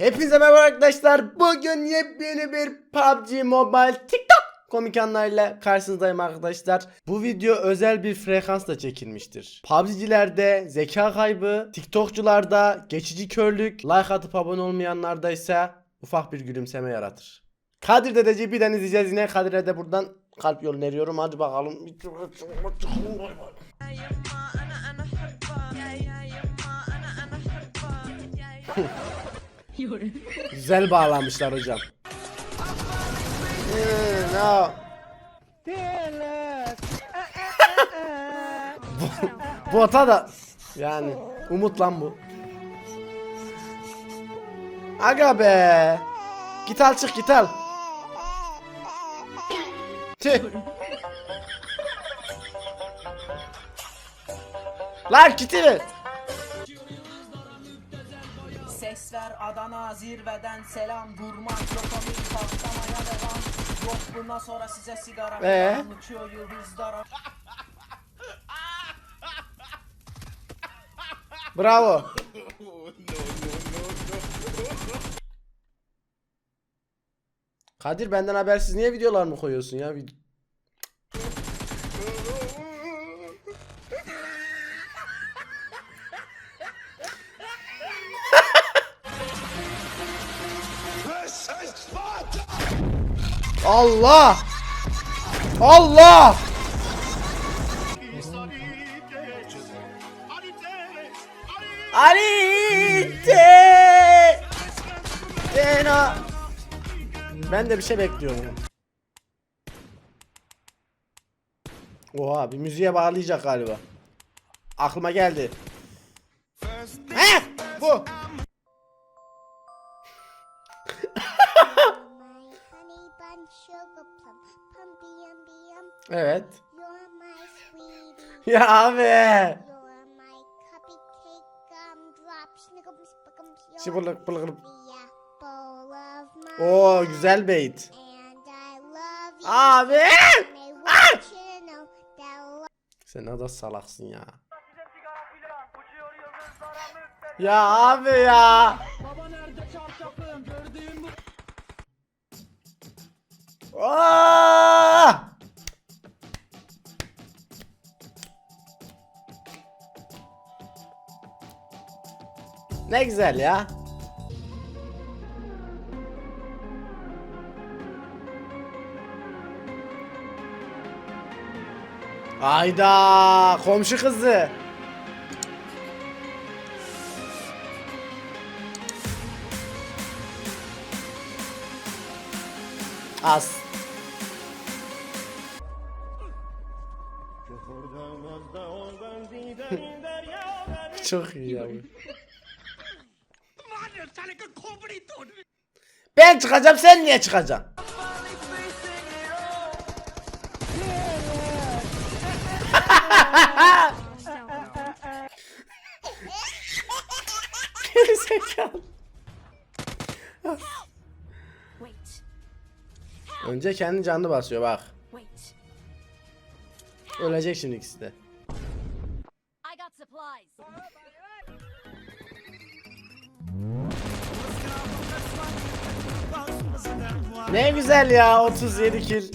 Hepinize merhaba arkadaşlar. Bugün yepyeni bir PUBG Mobile TikTok komik anlarıyla karşınızdayım arkadaşlar. Bu video özel bir frekansla çekilmiştir. PUBG'cilerde zeka kaybı, TikTokçularda geçici körlük, like atıp abone olmayanlarda ise ufak bir gülümseme yaratır. Kadir Dedeci'yi birden izleyeceğiz yine. Kadir'e de buradan kalp yolu veriyorum. Hadi bakalım. Güzel bağlamışlar hocam. No. Bota da yani umut lan bu. Aga be. Git al çık git al. Tüh. Lan giti. Adana zirveden selam Durmak dopamin patlamaya devam Yok bundan sonra size sigara Ee? falan Uçuyor yıldızlara Bravo. Kadir benden habersiz niye videolar mı koyuyorsun ya? Allah! Allah! Alite! Dena! Ben de bir şey bekliyorum. Oha bir müziğe bağlayacak galiba. Aklıma geldi. He! Bu. Evet. Ya abi. Şıbırlık my Oo güzel you. Abi. Love Sen ne da salaksın ya. Ya abi ya. Baba nerede çarşafım gördüğüm bu Aa! Ne güzel ya. Ayda komşu kızı. As. Çok iyi ya. Ben çıkacağım sen niye çıkacaksın? Geri zekalı. Wait, Önce kendi canını basıyor bak. Ölecek şimdi ikisi de. Ne güzel ya 37 kill.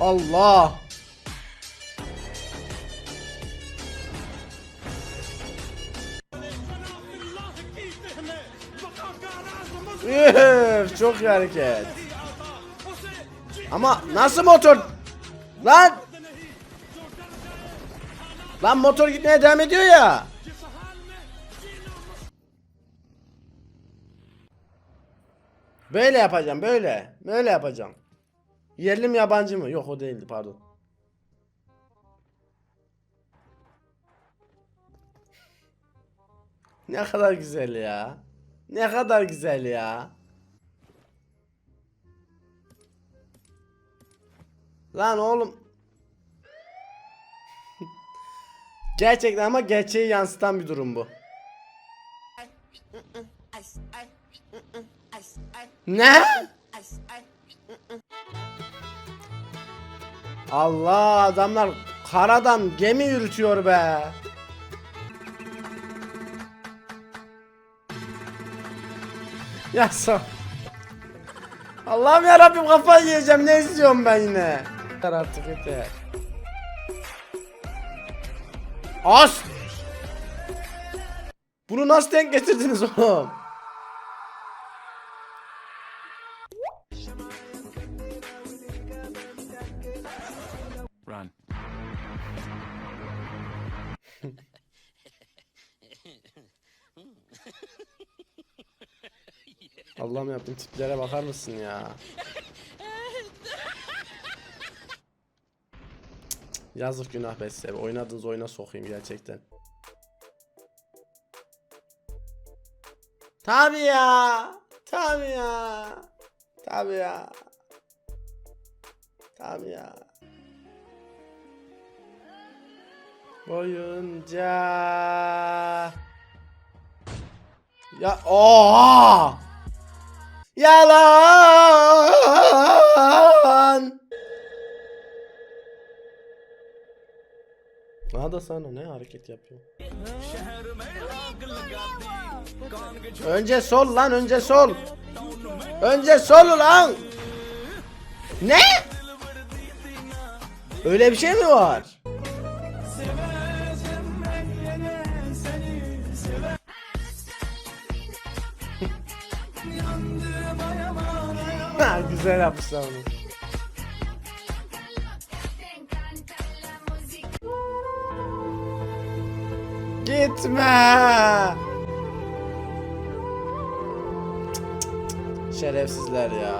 Allah. Üf, çok iyi hareket. Ama nasıl motor? Lan! Lan motor gitmeye devam ediyor ya. Böyle yapacağım böyle. Böyle yapacağım. Yerli mi yabancı mı? Yok o değildi pardon. Ne kadar güzel ya. Ne kadar güzel ya. Lan oğlum. Gerçekten ama gerçeği yansıtan bir durum bu. Ne? Allah adamlar karadan gemi yürütüyor be. Ya. Allah'ım ya Rabbim kafayı yiyeceğim. Ne istiyorum ben yine? Yeter artık yeter. As! Bunu nasıl denk getirdiniz oğlum? Run. Allah'ım yaptım tiplere bakar mısın ya? Yazık günah be size. Oynadığınız oyuna sokayım gerçekten. Tabii ya. Tabii ya. Tabii ya. Tabii ya. Boyunca Ya oha! Yalan. Daha da sana ne hareket yapıyor? Önce sol lan önce sol. Önce sol lan. Ne? Öyle bir şey mi var? Ha, güzel yapmışlar onu. Gitme. Şerefsizler ya.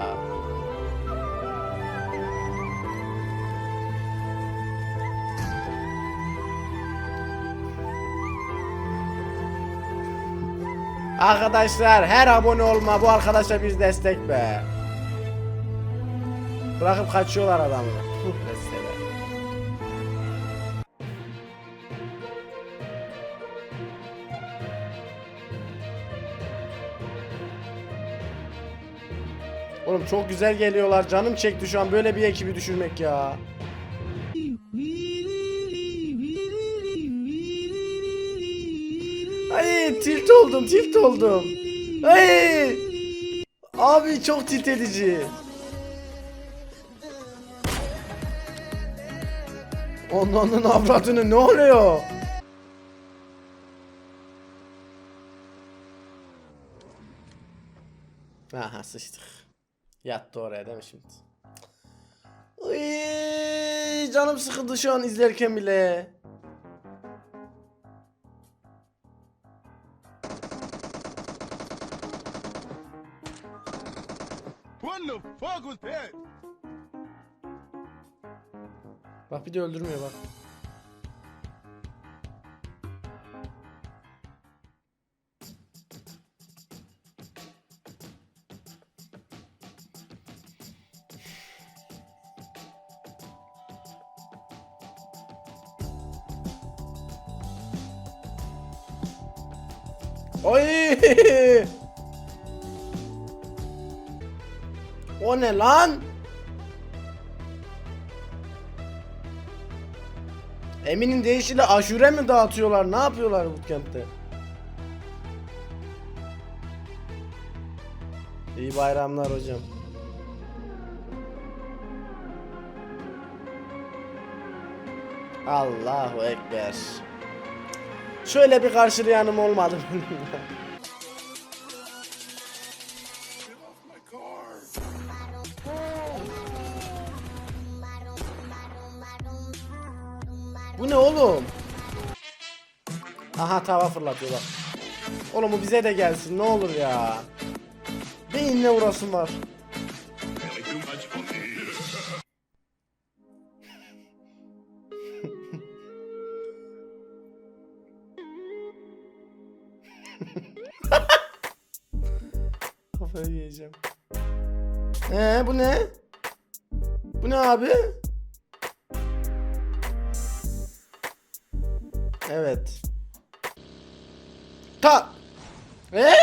Arkadaşlar her abone olma bu arkadaşa bir destek be. Bırakıp kaçıyorlar adamı. Oğlum çok güzel geliyorlar. Canım çekti şu an böyle bir ekibi düşürmek ya. Ay tilt oldum, tilt oldum. Ay! Abi çok tilt edici. Onların avradını ne oluyor? Aha sıçtık. Yattı oraya değil mi şimdi? Uy, canım sıkıldı şu an izlerken bile. What the fuck was that? Bak bir de öldürmüyor bak. Oy! O ne lan? Emin'in deyişiyle aşure mi dağıtıyorlar? Ne yapıyorlar bootcamp'te? İyi bayramlar hocam. Allahu Ekber. Şöyle bir karşılayanım olmadı. Bu ne oğlum? Aha tava fırlatıyor bak. Oğlum bu bize de gelsin ne olur ya. Beyinle uğrasın var. deneyeceğim. Ee bu ne? Bu ne abi? Evet. Ta. Ee?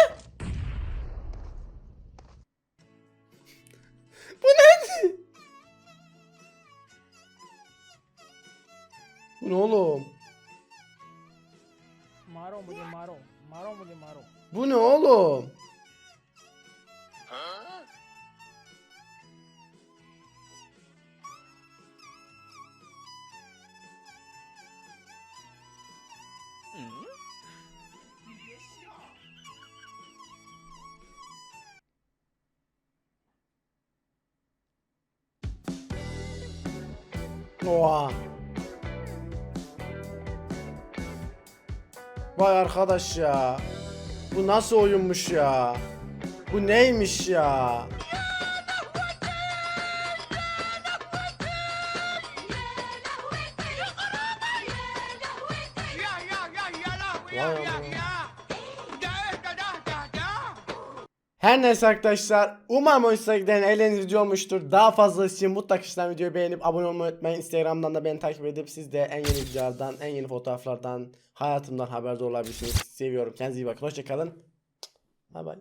bu ne? Bu ne oğlum? Maron bu ne maron. Maron bu ne maron. Bu ne oğlum? Oha. Vay arkadaş ya. Bu nasıl oyunmuş ya? Bu neymiş ya? Vay aman. Her neyse arkadaşlar umarım hoşuna giden eğlenceli video olmuştur. Daha fazlası için mutlaka işlem videoyu beğenip abone olmayı unutmayın. Instagram'dan da beni takip edip siz de en yeni videolardan, en yeni fotoğraflardan, hayatımdan haberdar olabilirsiniz. Seviyorum. Kendinize iyi bakın. Hoşçakalın. Bay bay.